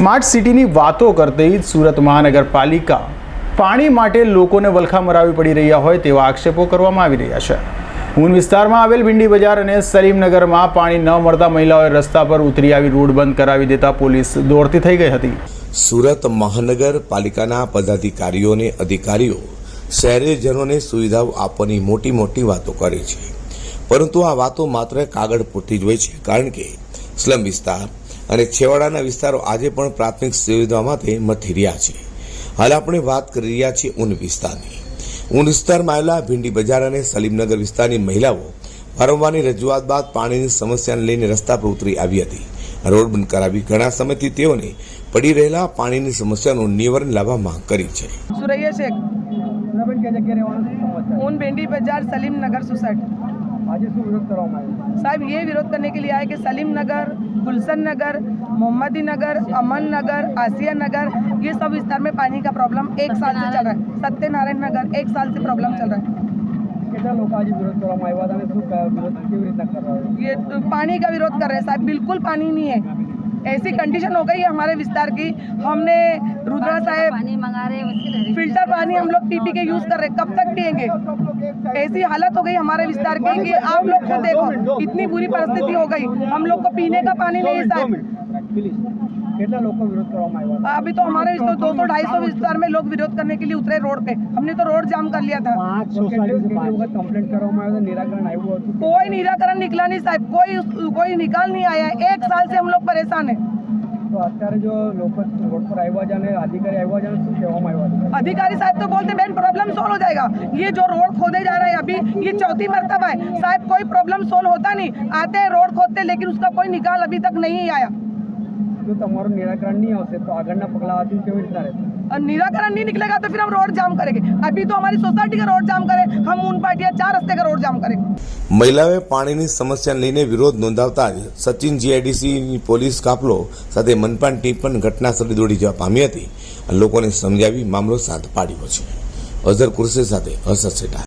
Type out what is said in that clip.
Smart સિટીની વાતો કરતી સુરત મહાનગરપાલિકા પાણી માટે લોકોને વલખા મરાવી પડી રહ્યા હોય તેવા આક્ષેપો કરવામાં આવી રહ્યા છે. ઊન વિસ્તારમાં આવેલ ભીંડી બજાર અને સલીમનગરમાં પાણી ન મળતા મહિલાઓએ રસ્તા પર ઉતરી આવી રોડ બંધ કરાવી દેતા પોલીસ દોડતી થઈ ગઈ હતી. સુરત મહાનગરપાલિકાના પદાધિકારીઓ અને અધિકારીઓ શહેરીજનોને સુવિધાઓ આપવાની મોટી મોટી વાતો કરે છે. પરંતુ આ વાતો માત્ર કાગળ પૂરતી જ હોય છે, કારણ કે સ્લમ વિસ્તાર અને છેવાડાના વિસ્તારો આજે પણ પ્રાથમિક સુવિધા માટે મથી રહ્યા છે. હાલ આપણે વાત કરી રહ્યા છીએ ઊન વિસ્તારની. ઊન વિસ્તારમાં આવેલા ભીંડી બજાર અને સલીમનગર વિસ્તારની મહિલાઓ વારંવારની રજૂઆત બાદ પાણીની સમસ્યાને લઈને રસ્તા પર ઉતરી આવી હતી. રોડ બંધ કરાવી ઘણા સમયથી તેઓને પડી રહેલા પાણીની સમસ્યાનું નિવારણ લાવવા માંગ કરી છે. સુરૈયા શેખ બેન કઈ જગ્યાએ રહેવાનું શું आज इसको विरोध साहब ये विरोध करने के लिए आए कि सलीम नगर गुलशन नगर मोहम्मदी नगर अमन नगर आसिया नगर ये सब विस्तार में पानी का प्रॉब्लम एक साल से चल रहा है। सत्यनारायण नगर एक साल से प्रॉब्लम चल रहा है। विरोध कर रहा ये तो पानी का विरोध कर रहे हैं साहब बिल्कुल पानी नहीं है। ऐसी कंडीशन हो गई हमारे विस्तार की। हमने रुद्रा साहेब फ़िल्टर पानी हम लोग टीपी के यूज़ कर रहे कब तक पियेंगे? ऐसी हालत हो गई हमारे विस्तार की कि आप लोग को देखो इतनी बुरी परिस्थिति हो गई। हम लोग को पीने का पानी नहीं साहब કેટલા લોકો વિરોધ કરવામાં આવ્યા હતા अभी तो हमारे दो सौ ढाई सौ विस्तार में लोग विरोध करने के लिए उतरे रोड पे हमने तो रोड जाम कर लिया था તો કેટલી કેટલી વખત કમ્પ્લેન્ટ કરવામાં આવ્યો હતો નિરાકરણ આવ્યું હતું कोई निराकरण निकला नहीं साहब कोई कोई निकाल नहीं आया है एक साल से हम लोग परेशान हैं તો અત્યારે જો લોકો રોડ પર આવ્યા છે અને અધિકારી આવ્યા છે અને શું કહેવામાં આવ્યું હતું अधिकारी साहब तो बोलते बहन प्रॉब्लम सोल्व हो जाएगा ये जो रोड खोदे जा रहा है अभी ये चौथी मरतबा है साहब कोई प्रॉब्लम सोल्व होता नहीं आते हैं रोड खोदते लेकिन उसका कोई निकाल अभी तक नहीं आया જો તમારું નિરાકરણ નહીં આવશે તો આગળના પગલાં હજુ કેવી રીતના રહેશે और निराकरण नहीं निकलेगा तो फिर हम रोड जाम करेंगे अभी तो हमारी सोसाइटी का रोड जाम करें हम उन पार्टियां चार रस्ते का रोड जाम करेंगे મહિલાઓએ પાણીની સમસ્યાને લઈને વિરોધ નોંધાવતા જ સચિન જીઆઈડીસીની પોલીસ કાફલો સાથે મનપાની ટીમ પણ ઘટના સ્થળે દોડી જવા પામી હતી અને લોકોને સમજાવી મામલો શાંત પાડ્યો છે અઝર કુરશી સાથે હર્ષદ સેઠા